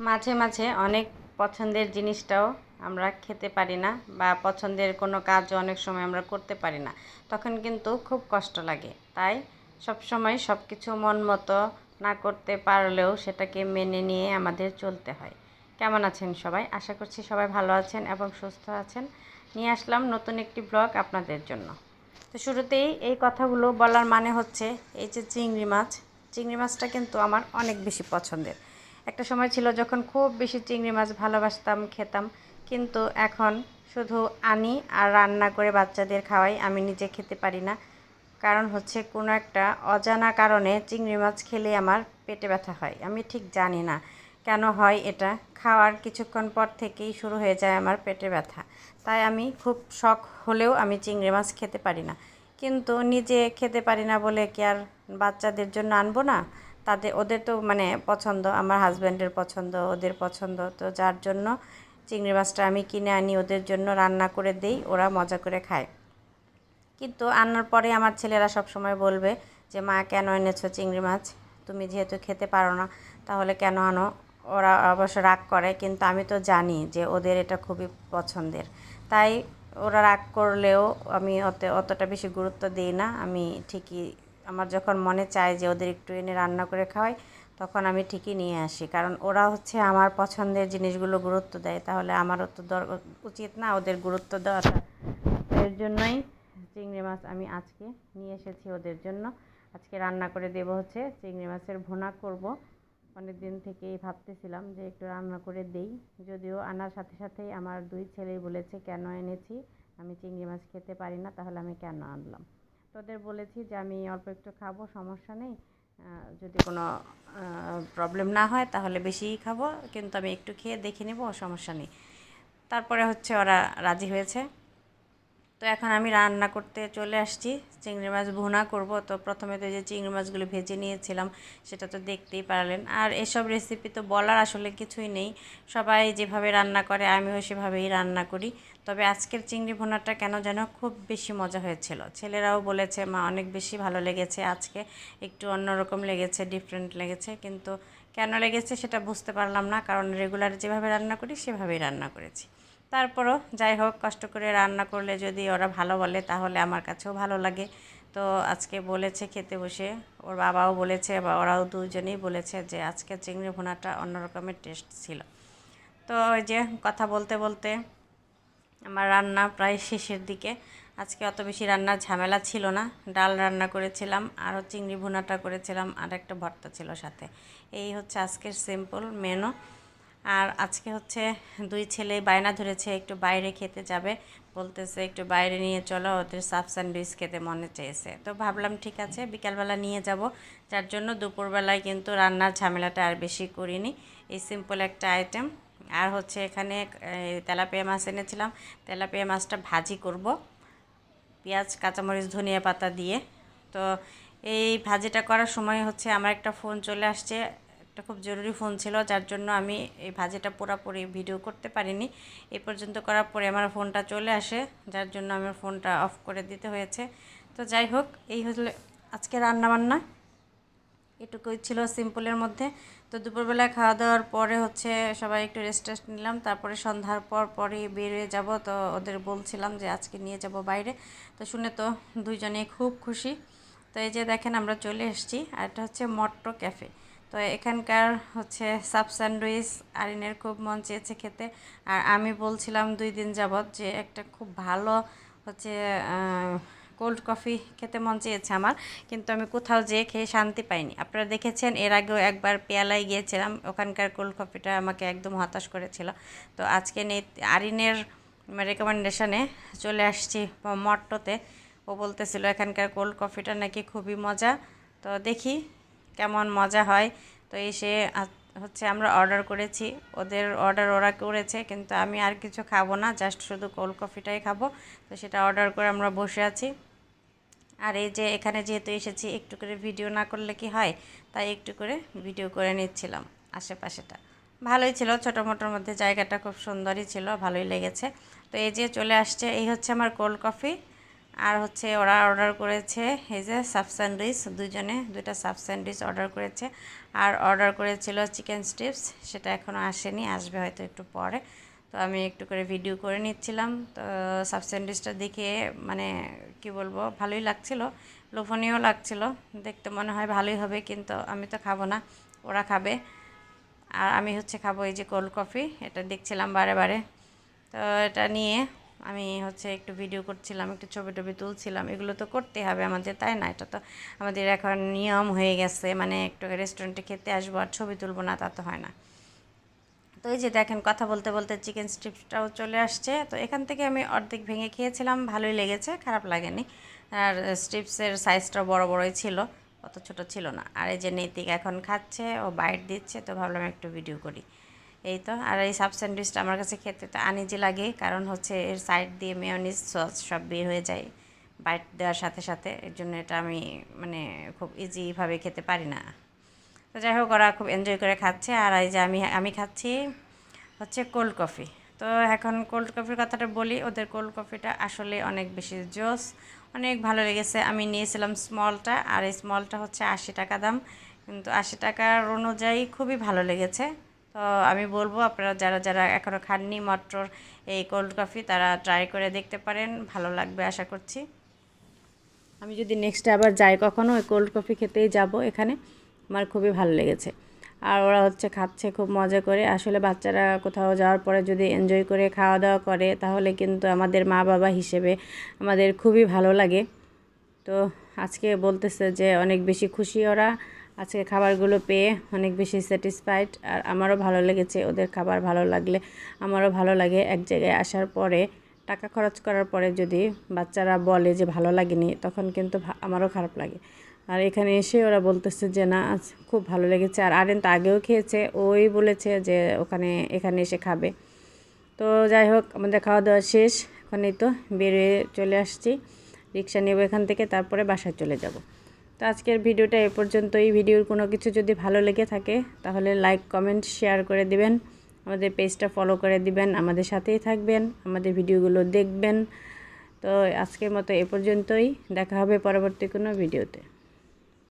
মাঝে মাঝে অনেক পছন্দের জিনিসটাও আমরা খেতে পারি না বা পছন্দের কোনো কাজও অনেক সময় আমরা করতে পারি না। তখন কিন্তু খুব কষ্ট লাগে। তাই সব সময় সব কিছু মন মতো না করতে পারলেও সেটাকে মেনে নিয়ে আমাদের চলতে হয়। কেমন আছেন সবাই? আশা করছি সবাই ভালো আছেন এবং সুস্থ আছেন। নিয়ে আসলাম নতুন একটি ব্লগ আপনাদের জন্য। তো শুরুতেই এই কথাগুলো বলার মানে হচ্ছে, এই যে চিংড়ি মাছ, চিংড়ি মাছটা কিন্তু আমার অনেক বেশি পছন্দের। একটা সময় ছিল যখন খুব বেশি চিংড়ি মাছ ভালোবাসতাম, খেতাম। কিন্তু এখন শুধু আনি আর রান্না করে বাচ্চাদের খাওয়াই আমি নিজে খেতে পারি না। কারণ হচ্ছে কোনো একটা অজানা কারণে চিংড়ি মাছ খেলে আমার পেটে ব্যথা হয়। আমি ঠিক জানি না কেন হয় এটা। খাওয়ার কিছুক্ষণ পর থেকেই শুরু হয়ে যায় আমার পেটে ব্যথা। তাই আমি খুব শখ হলেও আমি চিংড়ি মাছ খেতে পারি না। কিন্তু নিজে খেতে পারি না বলে কি আর বাচ্চাদের জন্য আনব না? তাদের, ওদের তো মানে পছন্দ, আমার হাজব্যান্ডের পছন্দ, ওদের পছন্দ। তো যার জন্য চিংড়ি মাছটা আমি কিনে আনি, ওদের জন্য রান্না করে দেই, ওরা মজা করে খায়। কিন্তু আনার পরে আমার ছেলেরা সব সময় বলবে যে, মা, কেন এনেছো চিংড়ি মাছ? তুমি যেহেতু খেতে পারো না, তাহলে কেন আনো? ওরা অবশ্য রাগ করে, কিন্তু আমি তো জানি যে ওদের এটা খুবই পছন্দের। তাই ওরা রাগ করলেও আমি অত, অতটা বেশি গুরুত্ব দিই না, আমি ঠিকই আমার যখন মনে চায় যে ওদের একটু এনে রান্না করে খাওয়াই, তখন আমি ঠিকই নিয়ে আসি। কারণ ওরা হচ্ছে আমার পছন্দের জিনিসগুলো গুরুত্ব দেয়। তাহলে আমারও তো দর, উচিত না ওদের গুরুত্ব দেওয়াটা। এর জন্যই চিংড়ি মাছ আমি আজকে নিয়ে এসেছি ওদের জন্য। আজকে রান্না করে দেব হচ্ছে চিংড়ি মাছের ভোনা করব। অনেক দিন থেকেই ভাবতেছিলাম যে একটু রান্না করে দেই। যদিও আনার সাথে সাথেই আমার দুই ছেলেই বলেছে, কেন এনেছি? আমি চিংড়ি মাছ খেতে পারি না, তাহলে আমি কেন আনলাম? তোদের বলেছি যে আমি অল্প একটু খাব, সমস্যা নেই। যদি কোনো প্রবলেম না হয় তাহলে বেশিই খাব। কিন্তু আমি একটু খেয়ে দেখে নেব, সমস্যা নেই। তারপরে হচ্ছে ওরা রাজি হয়েছে। তো এখন আমি রান্না করতে চলে আসছি। চিংড়ি মাছ ভুনা করব। তো প্রথমে তো যে চিংড়ি মাছগুলো ভেজে নিয়েছিলাম, সেটা তো দেখতেই পারলেন। আর এসব রেসিপি তো বলার আসলে কিছুই নেই। সবাই যেভাবে রান্না করে, আমিও সেভাবেই রান্না করি। তবে আজকের চিংড়ি ভুনাটা কেন যেন খুব বেশি মজা হয়েছিল। ছেলেরাও বলেছে, মা, অনেক বেশি ভালো লেগেছে আজকে। একটু অন্যরকম লেগেছে ডিফারেন্ট লেগেছে। কিন্তু কেন লেগেছে সেটা বুঝতে পারলাম না। কারণ রেগুলার যেভাবে রান্না করি, সেভাবেই রান্না করেছি। তারপরও যাই হোক, কষ্ট করে রান্না করলে যদি ওরা ভালো বলে, তাহলে আমার কাছেও ভালো লাগে। তো আজকে বলেছে খেতে বসে, ওর বাবাও বলেছে বা ওরাও দুজনেই বলেছে যে আজকে চিংড়ি ভুনাটা অন্য রকমের টেস্ট ছিল। তো ওই যে কথা বলতে বলতে আমার রান্না প্রায় শেষের দিকে। আজকে অত বেশি রান্নার ঝামেলা ছিল না। ডাল রান্না করেছিলাম, আরও চিংড়ি ভুনাটা করেছিলাম, আর একটা ভর্তা ছিল সাথে। এই হচ্ছে আজকের সিম্পল মেনু আর আজকে হচ্ছে দুই ছেলে বায়না ধরেছে, একটু বাইরে খেতে যাবে। বলতেছে একটু বাইরে নিয়ে চলো, ওদের সাফ স্যান্ডউইচ খেতে মনে চেয়েছে। তো ভাবলাম ঠিক আছে, বিকালবেলা নিয়ে যাব। যার জন্য দুপুরবেলায় কিন্তু রান্নার ঝামেলাটা আর বেশি করিনি। এই সিম্পল একটা আইটেম আর হচ্ছে এখানে তেলাপিয়া মাছ এনেছিলাম। তেলাপিয়া মাছটা ভাজি করব। পেঁয়াজ, কাঁচামরিচ, ধনিয়া পাতা দিয়ে। তো এই ভাজিটা করার সময় হচ্ছে আমার একটা ফোন চলে আসছে। একটা খুব জরুরি ফোন ছিল, যার জন্য আমি এই ভাজিটা পুরোপুরি ভিডিও করতে পারিনি। এই পর্যন্ত করার পরে আমার ফোনটা চলে আসে, যার জন্য আমার ফোনটা অফ করে দিতে হয়েছে। তো যাই হোক, এই হলে আজকে রান্নাবান্না। এটুকুই ছিল সিম্পলের মধ্যে। তো দুপুরবেলা খাওয়া দাওয়ার পরে হচ্ছে সবাই একটু রেস্ট টেস্ট নিলাম। তারপরে সন্ধ্যার পর পরে বেরিয়ে যাব। তো ওদের বলছিলাম যে আজকে নিয়ে যাব বাইরে। তো শুনে তো দুইজনেই খুব খুশি। তো এই যে দেখেন আমরা চলে এসেছি, আর এটা হচ্ছে মট্টো ক্যাফে। তো এখানকার হচ্ছে সাব স্যান্ডউইচ, আরিনের খুব মন চেয়েছে খেতে। আর আমি বলছিলাম দুই দিন যাবৎ যে একটা খুব ভালো হচ্ছে কোল্ড কফি খেতে মন চেয়েছে আমার। কিন্তু আমি কোথাও যেয়ে খেয়ে শান্তি পাইনি। আপনারা দেখেছেন, এর আগেও একবার পেয়ালায় গিয়েছিলাম। ওখানকার কোল্ড কফিটা আমাকে একদম হতাশ করেছিল। তো আজকে নেই, আরিনের রেকমেন্ডেশনে চলে আসছি মট্টোতে। ও বলতেছিল, এখানকার কোল্ড কফিটা নাকি খুবই মজা। তো দেখি কেমন মজা হয়। তো এসে হচ্ছে আমরা অর্ডার করেছি। ওদের অর্ডার ওরা করেছে, কিন্তু আমি আর কিছু খাব না জাস্ট শুধু কোল্ড কফিটাই খাব। তো সেটা অর্ডার করে আমরা বসে আছি। আর এই যে এখানে যেহেতু এসেছি, একটু করে ভিডিও না করলে কি হয়? তাই একটু করে ভিডিও করে নিচ্ছিলাম আশেপাশেটা। ভালোই ছিল, ছোটো মোটোর মধ্যে জায়গাটা খুব সুন্দরই ছিল, ভালোই লেগেছে। তো এই যে চলে আসছে, এই হচ্ছে আমার কোল্ড কফি আর হচ্ছে ওরা অর্ডার করেছে, এই যে সাব স্যান্ডউইচ দুজনে দুইটা সাব স্যান্ডউইচ অর্ডার করেছে। আর অর্ডার করেছিল চিকেন স্ট্রিপস সেটা এখনও আসেনি, আসবে হয়তো একটু পরে। তো আমি একটু করে ভিডিও করে নিচ্ছিলাম। তো সাব স্যান্ডউইচটা দেখে মানে কি বলব, ভালোই লাগছিল, লোভনীয় লাগছিল। দেখতে মনে হয় ভালোই হবে, কিন্তু আমি তো খাব না, ওরা খাবে। আর আমি হচ্ছে খাব এই যে কোল্ড কফি এটা দেখছিলাম বারে বারে। তো এটা নিয়ে আমি হচ্ছে একটু ভিডিও করছিলাম, একটু ছবি টবি তুলছিলাম, এগুলো তো করতে হবে আমাদের, তাই না? এটা তো আমাদের এখন নিয়ম হয়ে গেছে মানে একটু রেস্টুরেন্টে খেতে আসব আর ছবি তুলবো না, তা তো হয় না। তো এই যে দেখেন, কথা বলতে বলতে চিকেন স্ট্রিপসটাও চলে আসছে, তো এখান থেকে আমি অর্ধেক ভেঙে খেয়েছিলাম, ভালোই লেগেছে, খারাপ লাগেনি। আর স্ট্রিপসের সাইজটাও বড় বড়ই ছিল, অত ছোট ছিল না। আর এই যে নৈতিক এখন খাচ্ছে, ও বাইট দিচ্ছে, তো ভাবলাম একটু ভিডিও করি। এই তো, আর এই সাব স্যান্ডউইচটা আমার কাছে খেতে তো আনিজি লাগে, কারণ হচ্ছে এর সাইড দিয়ে মেয়নিজ সস সব বের হয়ে যায় বাইট দেওয়ার সাথে সাথে, এর জন্য এটা আমি মানে খুব ইজিভাবে খেতে পারি না। তো যাই হোক, ওরা খুব এনজয় করে খাচ্ছে, আর এই যে আমি আমি খাচ্ছি হচ্ছে কোল্ড কফি তো এখন কোল্ড কফির কথাটা বলি, ওদের কোল্ড কফিটা আসলে অনেক বেশি জোস, অনেক ভালো লেগেছে। আমি নিয়েছিলাম স্মলটা আর এই স্মলটা হচ্ছে আশি টাকা দাম, কিন্তু আশি টাকার অনুযায়ী খুবই ভালো লেগেছে। তো আমি বলব আপনারা যারা যারা এখনও খাননি মটর এই কোল্ড কফি তারা ট্রাই করে দেখতে পারেন, ভালো লাগবে আশা করছি। আমি যদি নেক্সট আবার যাই কখনো, ওই কোল্ড কফি খেতেই যাব এখানে, আমার খুবই ভালো লেগেছে। আর ওরা হচ্ছে খাচ্ছে খুব মজা করে, আসলে বাচ্চারা কোথাও যাওয়ার পরে যদি এনজয় করে খাওয়া দাওয়া করে, তাহলে কিন্তু আমাদের মা বাবা হিসেবে আমাদের খুবই ভালো লাগে। তো আজকে বলতেছে যে অনেক বেশি খুশি ওরা আজকে খাবারগুলো পেয়ে অনেক বেশি স্যাটিসফাইড আর আমারও ভালো লেগেছে ওদের খাবার ভালো লাগলে। আমারও ভালো লাগে এক জায়গায় আসার পরে, টাকা খরচ করার পরে যদি বাচ্চারা বলে যে ভালো লাগেনি, তখন কিন্তু আমারও খারাপ লাগে। আর এখানে এসে ওরা বলতেছে যে, না, আজ খুব ভালো লেগেছে। আর আরেন তো আগেও খেয়েছে, ওই বলেছে যে ওখানে, এখানে এসে খাবে। তো যাই হোক, আমাদের খাওয়া দাওয়া শেষ। এখনই তো বেরিয়ে চলে আসছি। রিক্সা নেব এখান থেকে, তারপরে বাসায় চলে যাব। তো আজকের ভিডিওটা এ পর্যন্ত এই ভিডিওর কোনো কিছু যদি ভালো লেগে থাকে, তাহলে লাইক কমেন্ট শেয়ার করে দিবেন। আমাদের পেজটা ফলো করে দিবেন। আমাদের সাথেই থাকবেন, আমাদের ভিডিওগুলো দেখবেন। তো আজকের মতো এ পর্যন্তই। দেখা হবে পরবর্তী কোনো ভিডিওতে।